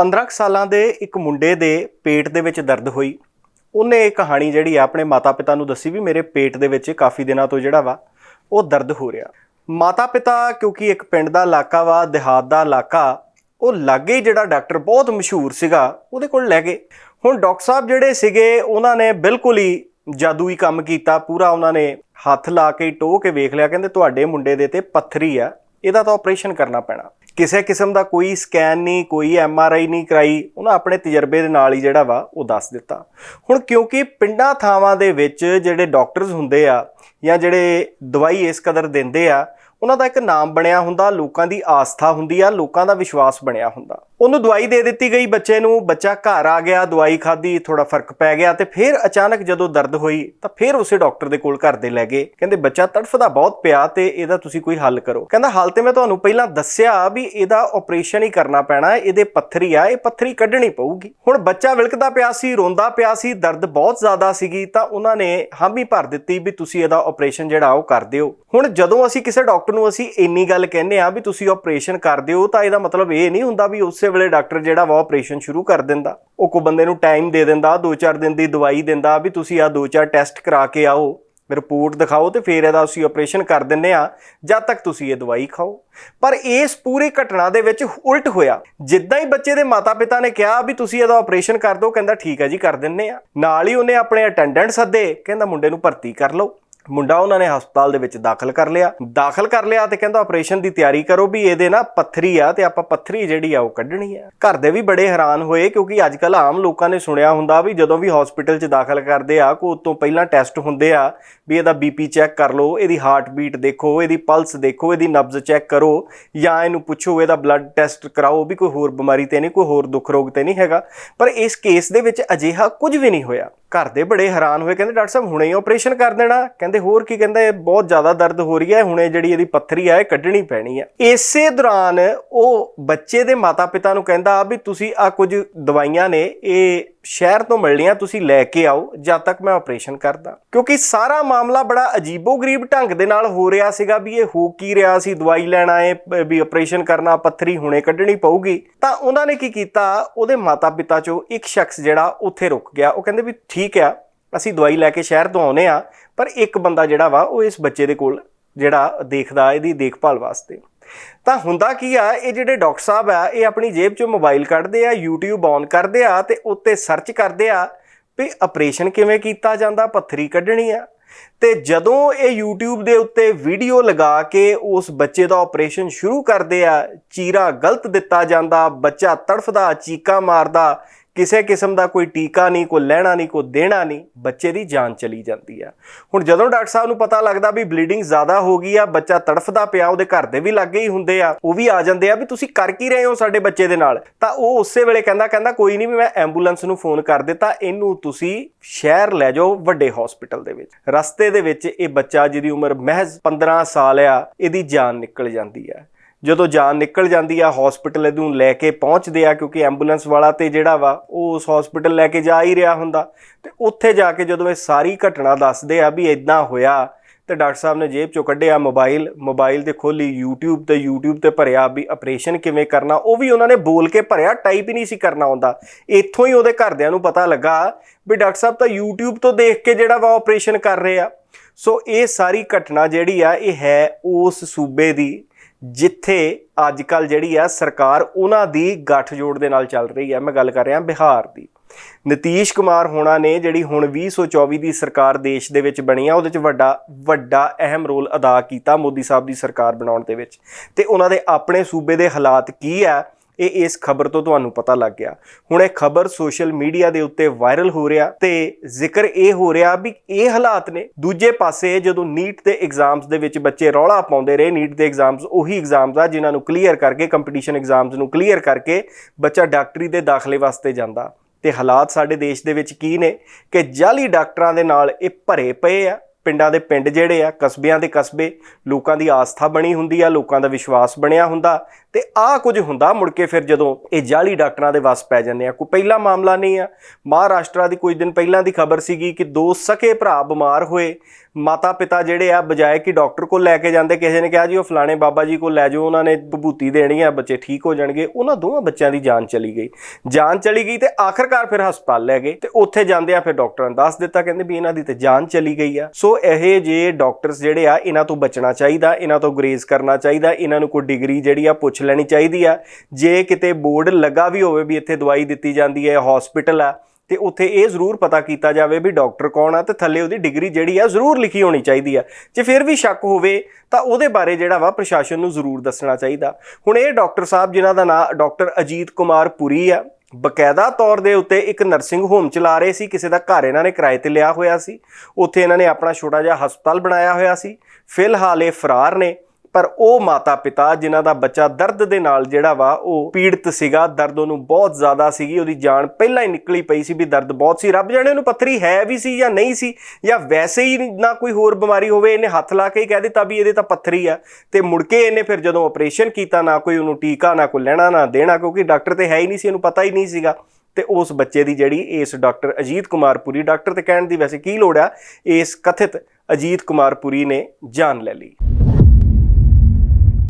15 ਕੁ ਸਾਲਾਂ ਦੇ ਇੱਕ ਮੁੰਡੇ ਦੇ ਪੇਟ ਦੇ ਵਿੱਚ ਦਰਦ ਹੋਈ। ਉਹਨੇ ਇਹ ਕਹਾਣੀ ਜਿਹੜੀ ਆ ਆਪਣੇ ਮਾਤਾ-ਪਿਤਾ ਨੂੰ ਦੱਸੀ ਵੀ ਮੇਰੇ ਪੇਟ ਦੇ ਵਿੱਚ ਕਾਫੀ ਦਿਨਾਂ ਤੋਂ ਜਿਹੜਾ ਵਾ, ਉਹ ਦਰਦ ਹੋ ਰਿਹਾ। ਮਾਤਾ-ਪਿਤਾ ਕਿਉਂਕਿ ਇੱਕ ਪਿੰਡ ਦਾ ਇਲਾਕਾ ਵਾ, ਦਿਹਾਤ ਦਾ ਇਲਾਕਾ, ਉਹ ਲਾਗੇ ਹੀ ਜਿਹੜਾ ਡਾਕਟਰ ਬਹੁਤ ਮਸ਼ਹੂਰ ਸੀਗਾ, ਉਹਦੇ ਕੋਲ ਲੈ ਗਏ। ਹੁਣ ਡਾਕਟਰ ਸਾਹਿਬ ਜਿਹੜੇ ਸੀਗੇ, ਉਹਨਾਂ ਨੇ ਬਿਲਕੁਲ ਹੀ ਜਾਦੂਈ ਕੰਮ ਕੀਤਾ, ਪੂਰਾ ਉਹਨਾਂ ਨੇ ਹੱਥ ਲਾ ਕੇ, ਟੋਹ ਕੇ ਵੇਖ ਲਿਆ, ਕਹਿੰਦੇ ਤੁਹਾਡੇ ਮੁੰਡੇ ਦੇ ਤੇ ਪੱਥਰੀ ਆ, ਇਹਦਾ ਤਾਂ ਆਪਰੇਸ਼ਨ ਕਰਨਾ ਪੈਣਾ। ਕਿਸੇ ਕਿਸਮ ਦਾ ਕੋਈ ਸਕੈਨ ਨਹੀਂ, ਕੋਈ ਐਮ ਆਰ ਆਈ ਨਹੀਂ ਕਰਾਈ, ਉਹਨਾਂ ਆਪਣੇ ਤਜਰਬੇ ਦੇ ਨਾਲ ਹੀ ਜਿਹੜਾ ਵਾ, ਉਹ ਦੱਸ ਦਿੱਤਾ। ਹੁਣ ਕਿਉਂਕਿ ਪਿੰਡਾਂ ਥਾਵਾਂ ਦੇ ਵਿੱਚ ਜਿਹੜੇ ਡਾਕਟਰਸ ਹੁੰਦੇ ਆ ਜਾਂ ਜਿਹੜੇ ਦਵਾਈ ਇਸ ਕਦਰ ਦਿੰਦੇ ਆ ਉਹਨਾਂ ਦਾ ਇੱਕ ਨਾਮ ਬਣਿਆ ਹੁੰਦਾ, ਲੋਕਾਂ ਦੀ ਆਸਥਾ ਹੁੰਦੀ ਆ, ਲੋਕਾਂ ਦਾ ਵਿਸ਼ਵਾਸ ਬਣਿਆ ਹੁੰਦਾ। ਉਹਨੂੰ ਦਵਾਈ ਦੇ ਦਿੱਤੀ ਗਈ ਬੱਚੇ ਨੂੰ, ਬੱਚਾ ਘਰ ਆ ਗਿਆ, ਦਵਾਈ ਖਾਧੀ ਥੋੜਾ ਫ਼ਰਕ ਪੈ ਗਿਆ ਤੇ ਫਿਰ ਅਚਾਨਕ ਜਦੋਂ ਦਰਦ ਹੋਈ ਤਾਂ ਫਿਰ ਉਸੇ ਡਾਕਟਰ ਦੇ ਕੋਲ ਘਰ ਦੇ ਲੈ ਗਏ। ਕਹਿੰਦੇ, ਬੱਚਾ ਤੜਫਦਾ ਬਹੁਤ ਪਿਆ ਤੇ ਇਹਦਾ ਤੁਸੀਂ ਕੋਈ ਹੱਲ ਕਰੋ। ਕਹਿੰਦਾ, ਹਾਲ ਤੇ ਮੈਂ ਤੁਹਾਨੂੰ ਪਹਿਲਾਂ ਦੱਸਿਆ ਵੀ ਇਹਦਾ ਆਪਰੇਸ਼ਨ ਹੀ ਕਰਨਾ ਪੈਣਾ ਇਹਦੇ ਪੱਥਰੀ ਆ, ਇਹ ਪੱਥਰੀ ਕੱਢਣੀ ਪਊਗੀ। ਹੁਣ ਬੱਚਾ ਵਿਲਕਦਾ ਪਿਆ ਸੀ, ਰੋਂਦਾ ਪਿਆ ਸੀ, ਦਰਦ ਬਹੁਤ ਜ਼ਿਆਦਾ ਸੀਗੀ ਤਾਂ ਉਹਨਾਂ ਨੇ ਹਾਮੀ ਭਰ ਦਿੱਤੀ ਵੀ ਤੁਸੀਂ ਇਹਦਾ ਆਪਰੇਸ਼ਨ ਜਿਹੜਾ ਉਹ ਕਰ ਦਿਓ। ਹੁਣ ਜਦੋਂ ਅਸੀਂ ਕਿਸੇ ਡਾਕਟਰ ਨੂੰ ਅਸੀਂ ਇੰਨੀ ਗੱਲ ਕਹਿੰਦੇ ਆ ਵੀ ਤੁਸੀਂ ਆਪਰੇਸ਼ਨ ਕਰ ਦਿਓ ਤਾਂ ਇਹਦਾ ਮਤਲਬ ਇਹ ਨਹੀਂ ਹੁੰਦਾ ਵੀ ਉਸੇ ਵੇਲੇ ਡਾਕਟਰ ਜਿਹੜਾ ਵਾ ਆਪਰੇਸ਼ਨ ਸ਼ੁਰੂ ਕਰ ਦਿੰਦਾ। ਉਹ ਕੋ ਬੰਦੇ ਨੂੰ ਟਾਈਮ ਦੇ ਦਿੰਦਾ 2-4 ਦਿਨ ਦੀ ਦਵਾਈ ਦਿੰਦਾ ਵੀ ਤੁਸੀਂ ਆ 2-4 ਟੈਸਟ ਕਰਾ ਕੇ ਆਓ, ਰਿਪੋਰਟ ਦਿਖਾਓ ਤੇ ਫਿਰ ਇਹਦਾ ਅਸੀਂ ਆਪਰੇਸ਼ਨ ਕਰ ਦਿੰਨੇ ਆ ਜਦ ਤੱਕ ਤੁਸੀਂ ਇਹ ਦਵਾਈ ਖਾਓ। ਪਰ ਇਸ ਪੂਰੀ ਘਟਨਾ ਦੇ ਵਿੱਚ ਉਲਟ ਹੋਇਆ। ਜਿੱਦਾਂ ਹੀ ਬੱਚੇ ਦੇ ਮਾਤਾ-ਪਿਤਾ ਨੇ ਕਿਹਾ ਵੀ ਤੁਸੀਂ ਇਹਦਾ ਆਪਰੇਸ਼ਨ ਕਰ ਦਿਓ, ਕਹਿੰਦਾ ਠੀਕ ਹੈ ਜੀ, ਕਰ ਦਿੰਨੇ ਆ ਨਾਲ ਹੀ ਉਹਨੇ ਆਪਣੇ ਅਟੈਂਡੈਂਟ ਸੱਦੇ, ਕਹਿੰਦਾ ਮੁੰਡੇ ਨੂੰ ਭਰਤੀ ਕਰ ਲਓ। ਮੁੰਡਾ ਉਹਨਾਂ ਨੇ ਹਸਪਤਾਲ ਦੇ ਵਿੱਚ ਦਾਖਲ ਕਰ ਲਿਆ। ਦਾਖਲ ਕਰ ਲਿਆ ਤੇ ਕਹਿੰਦਾ ਆਪਰੇਸ਼ਨ ਦੀ ਤਿਆਰੀ ਕਰੋ ਵੀ ਇਹਦੇ ਨਾ ਪੱਥਰੀ ਆ ਤੇ ਆਪਾਂ ਪੱਥਰੀ ਜਿਹੜੀ ਆ ਉਹ ਕੱਢਣੀ ਆ। ਘਰ ਦੇ ਵੀ ਬੜੇ ਹੈਰਾਨ ਹੋਏ ਕਿਉਂਕਿ ਅੱਜ ਕੱਲ ਆਮ ਲੋਕਾਂ ਨੇ ਸੁਣਿਆ ਹੁੰਦਾ ਵੀ ਜਦੋਂ ਵੀ ਹਸਪੀਟਲ 'ਚ ਦਾਖਲ ਕਰਦੇ ਆ, ਕੋ ਤੋਂ ਪਹਿਲਾਂ ਟੈਸਟ ਹੁੰਦੇ ਆ ਵੀ ਇਹਦਾ ਬੀਪੀ ਚੈੱਕ ਕਰ ਲਓ, ਇਹਦੀ ਹਾਰਟ ਬੀਟ ਦੇਖੋ, ਇਹਦੀ ਪਲਸ ਦੇਖੋ, ਇਹਦੀ ਨਬਜ਼ ਚੈੱਕ ਕਰੋ ਜਾਂ ਇਹਨੂੰ ਪੁੱਛੋ ਇਹਦਾ ਬਲੱਡ ਟੈਸਟ ਕਰਾਓ ਵੀ ਕੋਈ ਹੋਰ ਬਿਮਾਰੀ ਤੇ ਨਹੀਂ, ਕੋਈ ਹੋਰ ਦੁੱਖ ਰੋਗ ਤੇ ਨਹੀਂ ਹੈਗਾ। ਪਰ ਇਸ ਕੇਸ ਦੇ ਵਿੱਚ ਅਜਿਹਾ ਕੁਝ ਵੀ ਨਹੀਂ ਹੋਇਆ। ਘਰ ਦੇ ਬੜੇ ਹੈਰਾਨ ਹੋਏ, ਕਹਿੰਦੇ ਡਾਕਟਰ ਸਾਹਿਬ ਹੁਣੇ ਹੀ ਆਪਰੇਸ਼ਨ ਕਰ ਦੇਣਾ। ਕਹਿੰਦੇ ਹੋਰ ਕੀ, ਕਹਿੰਦੇ ਇਹ ਬਹੁਤ ਜ਼ਿਆਦਾ ਦਰਦ ਹੋ ਰਹੀ ਹੈ, ਹੁਣੇ ਜਿਹੜੀ ਇਹਦੀ ਪੱਥਰੀ ਆ, ਇਹ ਕੱਢਣੀ ਪੈਣੀ ਆ। ਇਸੇ ਦੌਰਾਨ ਉਹ ਬੱਚੇ ਦੇ ਮਾਤਾ-ਪਿਤਾ ਨੂੰ ਕਹਿੰਦਾ ਵੀ ਤੁਸੀਂ ਆ ਕੁਝ ਦਵਾਈਆਂ ਨੇ, ਇਹ ਸ਼ਹਿਰ ਤੋਂ ਮਿਲਣੀਆਂ ਤੁਸੀਂ ਲੈ ਕੇ ਆਓ, ਜਦ ਤੱਕ ਮੈਂ ਆਪਰੇਸ਼ਨ ਕਰਦਾ। ਕਿਉਂਕਿ ਸਾਰਾ ਮਾਮਲਾ ਬੜਾ ਅਜੀਬੋ-ਗਰੀਬ ਢੰਗ ਦੇ ਨਾਲ ਹੋ ਰਿਹਾ ਸੀਗਾ ਵੀ ਇਹ ਹੋ ਕੀ ਰਿਹਾ ਸੀ, ਦਵਾਈ ਲੈਣ ਆਏ, ਵੀ ਆਪਰੇਸ਼ਨ ਕਰਨਾ, ਪੱਥਰੀ ਹੁਣੇ ਕੱਢਣੀ ਪਊਗੀ। ਤਾਂ ਉਹਨਾਂ ਨੇ ਕੀ ਕੀਤਾ, ਉਹਦੇ ਮਾਤਾ-ਪਿਤਾ ਚੋਂ ਇੱਕ ਸ਼ਖਸ ਜਿਹੜਾ ਉੱਥੇ ਰੁਕ ਗਿਆ। ਉਹ ਕਹਿੰਦੇ ਵੀ ਠੀਕ ਆ, ਅਸੀਂ ਦਵਾਈ ਲੈ ਕੇ ਸ਼ਹਿਰ ਤੋਂ ਆਉਨੇ ਆ ਪਰ ਇੱਕ ਬੰਦਾ ਜਿਹੜਾ ਵਾ, ਉਹ ਇਸ ਬੱਚੇ ਦੇ ਕੋਲ ਜਿਹੜਾ ਦੇਖਦਾ, ਇਹਦੀ ਦੇਖਭਾਲ ਵਾਸਤੇ। ਤਾਂ ਹੁੰਦਾ ਕੀ ਆ, ਇਹ ਜਿਹੜੇ ਡਾਕਟਰ ਸਾਹਿਬ ਆ, ਇਹ ਆਪਣੀ ਜੇਬ ਚੋਂ ਮੋਬਾਈਲ ਕੱਢਦੇ ਆ, YouTube ਔਨ ਕਰਦੇ ਆ ਤੇ ਉੱਤੇ ਸਰਚ ਕਰਦੇ ਆ ਵੀ ਆਪਰੇਸ਼ਨ ਕਿਵੇਂ ਕੀਤਾ ਜਾਂਦਾ, ਪੱਥਰੀ ਕੱਢਣੀ ਆ। ਤੇ ਜਦੋਂ ਇਹ YouTube ਦੇ ਉੱਤੇ ਵੀਡੀਓ ਲਗਾ ਕੇ ਉਸ ਬੱਚੇ ਦਾ ਆਪਰੇਸ਼ਨ ਸ਼ੁਰੂ ਕਰਦੇ ਆ, ਚੀਰਾ ਗਲਤ ਦਿੱਤਾ ਜਾਂਦਾ, ਬੱਚਾ ਤੜਫਦਾ, ਚੀਕਾ ਮਾਰਦਾ ਕਿਸੇ ਕਿਸਮ ਦਾ ਕੋਈ ਟੀਕਾ ਨਹੀਂ, ਕੋਈ ਲੈਣਾ ਨਹੀਂ, ਕੋਈ ਦੇਣਾ ਨਹੀਂ, ਬੱਚੇ ਦੀ ਜਾਨ ਚਲੀ ਜਾਂਦੀ ਆ। ਹੁਣ ਜਦੋਂ ਡਾਕਟਰ ਸਾਹਿਬ ਨੂੰ ਪਤਾ ਲੱਗਦਾ ਵੀ ਬਲੀਡਿੰਗ ਜ਼ਿਆਦਾ ਹੋ ਗਈ ਆ, ਬੱਚਾ ਤੜਫਦਾ ਪਿਆ, ਉਹਦੇ ਘਰ ਦੇ ਵੀ ਲੱਗੇ ਹੀ ਹੁੰਦੇ ਆ, ਉਹ ਵੀ ਆ ਜਾਂਦੇ ਆ ਵੀ ਤੁਸੀਂ ਕਰ ਕੀ ਰਹੇ ਹੋ ਸਾਡੇ ਬੱਚੇ ਦੇ ਨਾਲ? ਤਾਂ ਉਹ ਉਸੇ ਵੇਲੇ ਕਹਿੰਦਾ ਕਹਿੰਦਾ ਕੋਈ ਨਹੀਂ ਵੀ ਮੈਂ ਐਂਬੂਲੈਂਸ ਨੂੰ ਫੋਨ ਕਰ ਦਿੱਤਾ, ਇਹਨੂੰ ਤੁਸੀਂ ਸ਼ਹਿਰ ਲੈ ਜਾਓ ਵੱਡੇ ਹਸਪੀਟਲ ਦੇ ਵਿੱਚ। ਰਸਤੇ ਦੇ ਵਿੱਚ ਇਹ ਬੱਚਾ ਜਿਹਦੀ ਉਮਰ ਮਹਿਜ਼ 15 ਸਾਲ ਆ, ਇਹਦੀ ਜਾਨ ਨਿਕਲ ਜਾਂਦੀ ਆ। ਜਦੋਂ ਜਾਨ ਨਿਕਲ ਜਾਂਦੀ ਆ ਹਸਪੀਟਲ ਇਹਨੂੰ ਲੈ ਕੇ ਪਹੁੰਚਦੇ ਆ, ਕਿਉਂਕਿ ਐਂਬੂਲੈਂਸ ਵਾਲਾ ਤੇ ਜਿਹੜਾ ਵਾ, ਉਹ ਉਸ ਹਸਪੀਟਲ ਲੈ ਕੇ ਜਾ ਹੀ ਰਿਹਾ ਹੁੰਦਾ। ਤੇ ਉੱਥੇ ਜਾ ਕੇ ਜਦੋਂ ਇਹ ਸਾਰੀ ਘਟਨਾ ਦੱਸਦੇ ਆ ਵੀ ਇਦਾਂ ਹੋਇਆ, ਤੇ ਡਾਕਟਰ ਸਾਹਿਬ ਨੇ ਜੇਬ ਚੋਂ ਕੱਢਿਆ ਮੋਬਾਈਲ ਮੋਬਾਈਲ ਤੇ ਖੋਲੀ YouTube ਤੇ YouTube ਤੇ ਭਰਿਆ ਵੀ ਆਪਰੇਸ਼ਨ ਕਿਵੇਂ ਕਰਨਾ, ਉਹ ਵੀ ਉਹਨਾਂ ਨੇ ਬੋਲ ਕੇ ਭਰਿਆ ਟਾਈਪ ਹੀ ਨਹੀਂ ਸੀ ਕਰਨਾ ਆਉਂਦਾ ਇੱਥੋਂ ਹੀ ਉਹਦੇ ਘਰਦਿਆਂ ਨੂੰ ਪਤਾ ਲੱਗਾ ਵੀ ਡਾਕਟਰ ਸਾਹਿਬ ਤਾਂ YouTube ਤੋਂ ਦੇਖ ਕੇ ਜਿਹੜਾ ਵਾ ਆਪਰੇਸ਼ਨ ਕਰ ਰਹੇ ਆ। ਸੋ ਇਹ ਸਾਰੀ ਘਟਨਾ ਜਿਹੜੀ ਆ, ਇਹ ਹੈ ਉਸ ਸੂਬੇ ਦੀ। ਜਿੱਥੇ ਅੱਜ ਕੱਲ ਜਿਹੜੀ ਆ ਸਰਕਾਰ ਉਹਨਾਂ ਦੀ ਗੱਠਜੋੜ ਦੇ ਨਾਲ ਚੱਲ ਰਹੀ ਹੈ ਮੈਂ ਗੱਲ ਕਰ ਰਿਹਾ ਬਿਹਾਰ ਦੀ। ਨਤੀਸ਼ ਕੁਮਾਰ ਹੋਣਾ ਨੇ ਜਿਹੜੀ ਹੁਣ 2024 ਦੀ ਸਰਕਾਰ ਦੇਸ਼ ਦੇ ਵਿੱਚ ਬਣੀ ਆ, ਉਹਦੇ ਵਿੱਚ ਵੱਡਾ ਵੱਡਾ ਅਹਿਮ ਰੋਲ ਅਦਾ ਕੀਤਾ ਮੋਦੀ ਸਾਹਿਬ ਦੀ ਸਰਕਾਰ ਬਣਾਉਣ ਦੇ ਵਿੱਚ। ਤੇ ਉਹਨਾਂ ਦੇ ਆਪਣੇ ਸੂਬੇ ਦੇ ਹਾਲਾਤ ਕੀ ਆ? ਇਹ ਇਸ ਖਬਰ ਤੋਂ ਤੁਹਾਨੂੰ ਪਤਾ ਲੱਗ ਗਿਆ। ਹੁਣ ਇਹ ਖਬਰ ਸੋਸ਼ਲ ਮੀਡੀਆ ਦੇ ਉੱਤੇ ਵਾਇਰਲ ਹੋ ਰਿਹਾ ਤੇ ਜ਼ਿਕਰ ਇਹ ਹੋ ਰਿਹਾ ਵੀ ਇਹ ਹਾਲਾਤ ਨੇ। ਦੂਜੇ ਪਾਸੇ ਜਦੋਂ ਨੀਟ ਦੇ ਐਗਜ਼ਾਮਸ ਦੇ ਵਿੱਚ ਬੱਚੇ ਰੌਲਾ ਪਾਉਂਦੇ ਰਹੇ, ਨੀਟ ਦੇ ਐਗਜ਼ਾਮਸ ਉਹੀ ਐਗਜ਼ਾਮਸ ਆ ਜਿਨ੍ਹਾਂ ਨੂੰ ਕਲੀਅਰ ਕਰਕੇ ਕੰਪੀਟੀਸ਼ਨ ਐਗਜ਼ਾਮਸ ਨੂੰ ਕਲੀਅਰ ਕਰਕੇ ਬੱਚਾ ਡਾਕਟਰੀ ਦੇ ਦਾਖਲੇ ਵਾਸਤੇ ਜਾਂਦਾ। ਤੇ ਹਾਲਾਤ ਸਾਡੇ ਦੇਸ਼ ਦੇ ਵਿੱਚ ਕੀ ਨੇ ਕਿ ਜਾਲੀ ਡਾਕਟਰਾਂ ਦੇ ਨਾਲ ਇਹ ਭਰੇ ਪਏ ਆ। ਪਿੰਡਾਂ ਦੇ ਪਿੰਡ ਜਿਹੜੇ ਆ, ਕਸਬਿਆਂ ਦੇ ਕਸਬੇ, ਲੋਕਾਂ ਦੀ ਆਸਥਾ ਬਣੀ ਹੁੰਦੀ ਆ, ਲੋਕਾਂ ਦਾ ਵਿਸ਼ਵਾਸ ਬਣਿਆ ਹੁੰਦਾ ਤੇ ਆਹ ਕੁਝ ਹੁੰਦਾ ਮੁੜ ਕੇ ਫਿਰ ਜਦੋਂ ਇਹ ਜਾਲੀ ਡਾਕਟਰਾਂ ਦੇ ਵਸ ਪੈ ਜਾਂਦੇ ਆ। ਕੋਈ ਪਹਿਲਾ ਮਾਮਲਾ ਨਹੀਂ ਆ। ਮਹਾਰਾਸ਼ਟਰ ਦੀ ਕੁਝ ਦਿਨ ਪਹਿਲਾਂ ਦੀ ਖਬਰ ਸੀਗੀ ਕਿ ਦੋ ਸਕੇ ਭਰਾ ਬਿਮਾਰ ਹੋਏ। ਮਾਤਾ ਪਿਤਾ ਜਿਹੜੇ ਆ, ਬਜਾਏ ਕਿ ਡਾਕਟਰ ਕੋਲ ਲੈ ਕੇ ਜਾਂਦੇ, ਕਿਸੇ ਨੇ ਕਿਹਾ ਜੀ, ਉਹ ਫਲਾਣੇ ਬਾਬਾ ਜੀ ਕੋਲ ਲੈ ਜਾਓ, ਉਹਨਾਂ ਨੇ ਬਭੂਤੀ ਦੇਣੀ ਆ, ਬੱਚੇ ਠੀਕ ਹੋ ਜਾਣਗੇ, ਉਹਨਾਂ ਦੋਵਾਂ ਬੱਚਿਆਂ ਦੀ ਜਾਨ ਚਲੀ ਗਈ। ਜਾਨ ਚਲੀ ਗਈ ਤੇ ਆਖਰਕਾਰ ਫਿਰ ਹਸਪਤਾਲ ਲੈ ਗਏ ਤੇ ਉੱਥੇ ਜਾਂਦੇ ਆ, ਫਿਰ ਡਾਕਟਰਾਂ ਨੇ ਦੱਸ ਦਿੱਤਾ, ਕਹਿੰਦੇ ਵੀ ਇਹਨਾਂ ਦੀ ਤੇ ਜਾਨ ਚਲੀ ਗਈ ਆ। ਸੋ ਇਹ ਜੇ ਡਾਕਟਰਸ ਜਿਹੜੇ ਆ, ਇਹਨਾਂ ਤੋਂ ਬਚਣਾ ਚਾਹੀਦਾ, ਇਹਨਾਂ ਤੋਂ ਗਰੇਜ਼ ਕਰਨਾ ਚਾਹੀਦਾ, ਇਹਨਾਂ ਨੂੰ ਕੋਈ ਡਿਗਰੀ ਜਿਹੜੀ ਆ, ਪੁੱਛ ਲੈਣੀ ਚਾਹੀਦੀ ਆ। ਜੇ ਕਿਤੇ ਬੋਰਡ ਲੱਗਾ ਵੀ ਹੋਵੇ ਵੀ ਇੱਥੇ ਦਵਾਈ ਦਿੱਤੀ ਜਾਂਦੀ ਹੈ ਹਸਪੀਟਲ ਆ ਤੇ ਉੱਥੇ ਇਹ ਜ਼ਰੂਰ ਪਤਾ ਕੀਤਾ ਜਾਵੇ ਵੀ ਡਾਕਟਰ ਕੌਣ ਆ ਤੇ ਥੱਲੇ ਉਹਦੀ ਡਿਗਰੀ ਜਿਹੜੀ ਆ ਜ਼ਰੂਰ ਲਿਖੀ ਹੋਣੀ ਚਾਹੀਦੀ ਆ। ਜੇ ਫਿਰ ਵੀ ਸ਼ੱਕ ਹੋਵੇ ਤਾਂ ਉਹਦੇ ਬਾਰੇ ਜਿਹੜਾ ਵਾ ਪ੍ਰਸ਼ਾਸਨ ਨੂੰ ਜ਼ਰੂਰ ਦੱਸਣਾ ਚਾਹੀਦਾ। ਹੁਣ ਇਹ ਡਾਕਟਰ ਸਾਹਿਬ ਜਿਨ੍ਹਾਂ ਦਾ ਨਾਮ ਡਾਕਟਰ ਅਜੀਤ ਕੁਮਾਰ ਪੁਰੀ ਆ, ਬਕਾਇਦਾ ਤੌਰ ਦੇ ਉੱਤੇ ਇੱਕ ਨਰਸਿੰਗ ਹੋਮ ਚਲਾ ਰਹੇ ਸੀ, ਕਿਸੇ ਦਾ ਘਰ ਇਹਨਾਂ ਨੇ ਕਿਰਾਏ ਤੇ ਲਿਆ ਹੋਇਆ ਸੀ। ਉੱਥੇ ਇਹਨਾਂ ਨੇ ਆਪਣਾ ਛੋਟਾ ਜਿਹਾ ਹਸਪਤਾਲ ਬਣਾਇਆ ਹੋਇਆ ਸੀ। ਫਿਲਹਾਲ ਇਹ ਫਰਾਰ ਨੇ। ਪਰ ਉਹ ਮਾਤਾ ਪਿਤਾ ਜਿਨ੍ਹਾਂ ਦਾ ਬੱਚਾ ਦਰਦ ਦੇ ਨਾਲ ਜਿਹੜਾ ਵਾ ਉਹ ਪੀੜਤ ਸੀਗਾ, ਦਰਦ ਉਹਨੂੰ ਬਹੁਤ ਜ਼ਿਆਦਾ ਸੀਗੀ, ਉਹਦੀ ਜਾਨ ਪਹਿਲਾਂ ਹੀ ਨਿਕਲੀ ਪਈ ਸੀ ਵੀ ਦਰਦ ਬਹੁਤ ਸੀ। ਰੱਬ ਜਾਣੇ ਉਹਨੂੰ ਪੱਥਰੀ ਹੈ ਵੀ ਸੀ ਜਾਂ ਨਹੀਂ ਸੀ, ਜਾਂ ਵੈਸੇ ਹੀ ਨਾ ਕੋਈ ਹੋਰ ਬਿਮਾਰੀ ਹੋਵੇ, ਇਹਨੇ ਹੱਥ ਲਾ ਕੇ ਹੀ ਕਹਿ ਦਿੱਤਾ ਵੀ ਇਹਦੇ ਤਾਂ ਪੱਥਰੀ ਆ। ਤੇ ਮੁੜ ਕੇ ਇਹਨੇ ਫਿਰ ਜਦੋਂ ਆਪਰੇਸ਼ਨ ਕੀਤਾ, ਨਾ ਕੋਈ ਉਹਨੂੰ ਟੀਕਾ, ਨਾ ਕੋਈ ਲੈਣਾ, ਨਾ ਦੇਣਾ, ਕਿਉਂਕਿ ਡਾਕਟਰ ਤੇ ਹੈ ਹੀ ਨਹੀਂ ਸੀ, ਇਹਨੂੰ ਪਤਾ ਹੀ ਨਹੀਂ ਸੀਗਾ। ਤੇ ਉਸ ਬੱਚੇ ਦੀ ਜਿਹੜੀ ਇਸ ਡਾਕਟਰ ਅਜੀਤ ਕੁਮਾਰ ਪੁਰੀ, ਡਾਕਟਰ ਤੇ ਕਹਿਣ ਦੀ ਵੈਸੇ ਕੀ ਲੋੜ ਆ, ਇਸ ਕਥਿਤ ਅਜੀਤ ਕੁਮਾਰ ਪੁਰੀ ਨੇ ਜਾਨ ਲੈ ਲਈ।